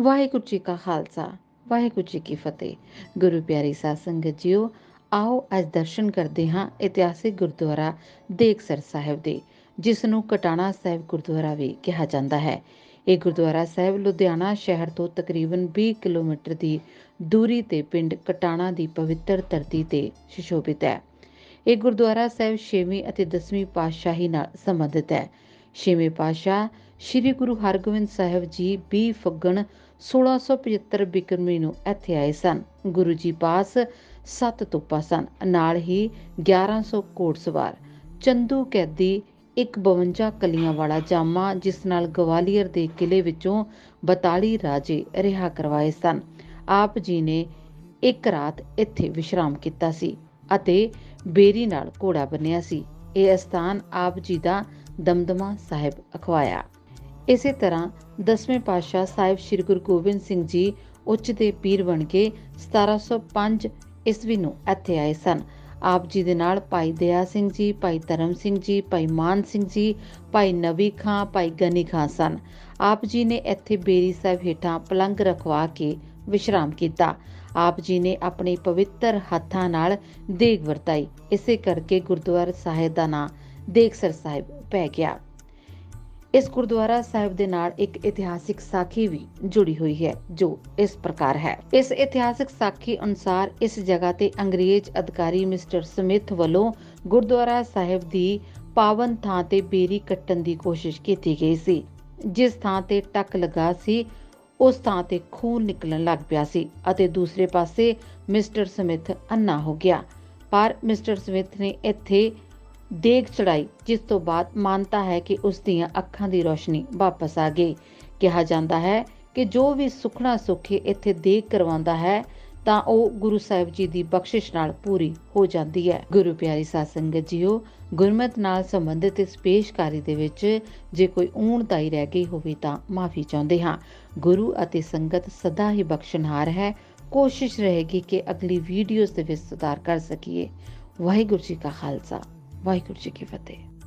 ਵਾਹਿਗੁਰੂ ਜੀ ਕਾ ਖਾਲਸਾ, ਵਾਹਿਗੁਰੂ ਜੀ ਕੀ ਫਤਿਹ। ਗੁਰੂ ਪਿਆਰੀ ਸਾਧ ਸੰਗਤ ਜੀਓ, ਆਓ ਅੱਜ ਦਰਸ਼ਨ ਕਰਦੇ ਹਾਂ ਇਤਿਹਾਸਿਕ ਗੁਰਦੁਆਰਾ ਦੇਖਸਰ ਸਾਹਿਬ ਦੇ ਜਿਸ ਨੂੰ ਕਟਾਣਾ ਸਾਹਿਬ ਗੁਰਦੁਆਰਾ ਵੀ ਕਿਹਾ ਜਾਂਦਾ ਹੈ। ਇਹ ਗੁਰਦੁਆਰਾ ਸਾਹਿਬ ਲੁਧਿਆਣਾ ਸ਼ਹਿਰ ਤੋਂ ਤਕਰੀਬਨ 20 ਕਿਲੋਮੀਟਰ ਦੀ ਦੂਰੀ ਤੇ ਪਿੰਡ ਕਟਾਣਾ ਦੀ ਪਵਿੱਤਰ ਧਰਤੀ ਤੇ ਸੁਸ਼ੋਭਿਤ ਹੈ। ਇਹ ਗੁਰਦੁਆਰਾ ਸਾਹਿਬ 6ਵੀਂ ਅਤੇ 10ਵੀਂ ਪਾਤਸ਼ਾਹੀ ਨਾਲ ਸੰਬੰਧਿਤ ਹੈ। 6ਵੇਂ ਪਾਤਸ਼ਾਹ ਸ੍ਰੀ ਗੁਰੂ ਹਰਗੋਬਿੰਦ ਸਾਹਿਬ ਜੀ 20 ਫੱਗਣ 1675 ਬਿਕਰਮੀ ਨੂੰ ਇੱਥੇ ਆਏ ਸਨ। ਗੁਰੂ ਜੀ ਪਾਸ ਸੱਤ ਤੋਪਾਂ ਸਨ। ਨਾਲ ਹੀ 1100 ਘੋੜਸਵਾਰ, ਚੰਦੂ ਕੈਦੀ ਇੱਕ 52 ਕਲੀਆਂ ਵਾਲਾ ਜਾਮਾ, ਜਿਸ ਨਾਲ ਗਵਾਲੀਅਰ ਦੇ ਕਿਲੇ ਵਿੱਚੋਂ 42 ਰਾਜੇ ਰਿਹਾ ਕਰਵਾਏ ਸਨ। ਆਪ ਜੀ ਨੇ ਇੱਕ ਰਾਤ ਇੱਥੇ ਵਿਸ਼ਰਾਮ ਕੀਤਾ ਸੀ ਅਤੇ ਬੇਰੀ ਨਾਲ ਘੋੜਾ ਬੰਨਿਆ ਸੀ। ਇਹ ਸਥਾਨ ਆਪ ਜੀ ਦਾ ਦਮਦਮਾ ਸਾਹਿਬ ਅਖਵਾਇਆ। ਇਸੇ ਤਰ੍ਹਾਂ ਦਸਵੇਂ ਪਾਤਸ਼ਾਹ ਸਾਹਿਬ ਸ੍ਰੀ ਗੁਰੂ ਗੋਬਿੰਦ ਸਿੰਘ ਜੀ ਉੱਚ ਦੇ ਪੀਰ ਬਣ ਕੇ 1705 ਈਸਵੀ ਨੂੰ ਇੱਥੇ ਆਏ ਸਨ। ਆਪ ਜੀ ਦੇ ਨਾਲ ਭਾਈ ਦਇਆ ਸਿੰਘ ਜੀ, ਭਾਈ ਧਰਮ ਸਿੰਘ ਜੀ, ਭਾਈ ਮਾਨ ਸਿੰਘ ਜੀ, ਭਾਈ ਨਵੀ ਖਾਂ, ਭਾਈ ਗਨੀ ਖਾਂ ਸਨ। ਆਪ ਜੀ ਨੇ ਇੱਥੇ ਬੇਰੀ ਸਾਹਿਬ ਹੇਠਾਂ ਪਲੰਗ ਰਖਵਾ ਕੇ ਵਿਸ਼ਰਾਮ ਕੀਤਾ। ਆਪ ਜੀ ਨੇ ਆਪਣੇ ਪਵਿੱਤਰ ਹੱਥਾਂ ਨਾਲ ਦੇਗ ਵਰਤਾਈ। ਇਸੇ ਕਰਕੇ ਗੁਰਦੁਆਰਾ ਸਾਹਿਬ ਦਾ ਨਾਂ ਦੇਖਸਰ ਸਾਹਿਬ ਪੈ ਗਿਆ। ਇਸ ਗੁਰਦੁਆਰਾ ਸਾਹਿਬ ਦੇ ਨਾਲ ਇੱਕ ਇਤਿਹਾਸਿਕ ਸਾਖੀ ਵੀ ਜੁੜੀ ਹੋਈ ਹੈ, ਜੋ ਇਸ ਪ੍ਰਕਾਰ ਹੈ। ਇਸ ਇਤਿਹਾਸਿਕ ਸਾਖੀ ਅਨੁਸਾਰ ਇਸ ਜਗ੍ਹਾ ਤੇ ਅੰਗਰੇਜ਼ ਅਧਿਕਾਰੀ ਮਿਸਟਰ ਸਮਿਥ ਵੱਲੋਂ ਗੁਰਦੁਆਰਾ ਸਾਹਿਬ ਦੀ ਪਾਵਨ ਥਾਂ ਤੇ ਬੇਰੀ ਕੱਟਣ ਦੀ ਕੋਸ਼ਿਸ਼ ਕੀਤੀ ਗਈ ਸੀ। ਜਿਸ ਥਾਂ ਤੇ ਟੱਕ ਲਗਾ ਸੀ, ਉਸ ਥਾਂ ਤੇ ਖੂਨ ਨਿਕਲਣ ਲੱਗ ਪਿਆ ਸੀ ਅਤੇ ਦੂਸਰੇ ਪਾਸੇ ਮਿਸਟਰ ਸਮਿਥ ਅੰਨਾ ਹੋ ਗਿਆ। ਪਰ ਮਿਸਟਰ ਸਮਿਥ ਨੇ ਇੱਥੇ ਦੇਗ ਚੜਾਈ, ਜਿਸ ਤੋਂ ਬਾਅਦ ਮਾਨਤਾ ਹੈ ਕਿ ਉਸ ਦੀਆਂ ਅੱਖਾਂ ਦੀ ਰੋਸ਼ਨੀ ਵਾਪਸ ਆ ਗਈ। ਕਿਹਾ ਜਾਂਦਾ ਹੈ ਕਿ ਜੋ ਵੀ ਸੁਖਣਾ ਸੁਖੇ ਇੱਥੇ ਦੇਗ ਕਰਵਾਉਂਦਾ ਹੈ, ਤਾਂ ਉਹ ਗੁਰੂ ਸਾਹਿਬ ਜੀ ਦੀ ਬਖਸ਼ਿਸ਼ ਨਾਲ ਪੂਰੀ ਹੋ ਜਾਂਦੀ ਹੈ। ਗੁਰੂ ਪਿਆਰੀ ਸਾਧ ਸੰਗਤ ਜੀਓ, ਗੁਰਮਤ ਨਾਲ ਸੰਬੰਧਿਤ ਇਸ ਪੇਸ਼ਕਾਰੀ ਦੇ ਵਿੱਚ ਜੇ ਕੋਈ ਊਣਤਾਈ ਰਹਿ ਗਈ ਹੋਵੇ ਤਾਂ ਮਾਫੀ ਚਾਹੁੰਦੇ ਹਾਂ। ਗੁਰੂ ਅਤੇ ਸੰਗਤ ਸਦਾ ਹੀ ਬਖਸ਼ਣਹਾਰ ਹੈ। ਕੋਸ਼ਿਸ਼ ਰਹੇਗੀ ਕਿ ਅਗਲੀ ਵੀਡੀਓਜ਼ ਦੇ ਵਿੱਚ ਸੁਧਾਰ ਕਰ ਸਕੀਏ। ਵਾਹਿਗੁਰੂ ਜੀ ਕਾ ਖਾਲਸਾ। ਵਾਹਿਗੁਰੂ ਜੀ ਕੀ ਫਤਿਹ।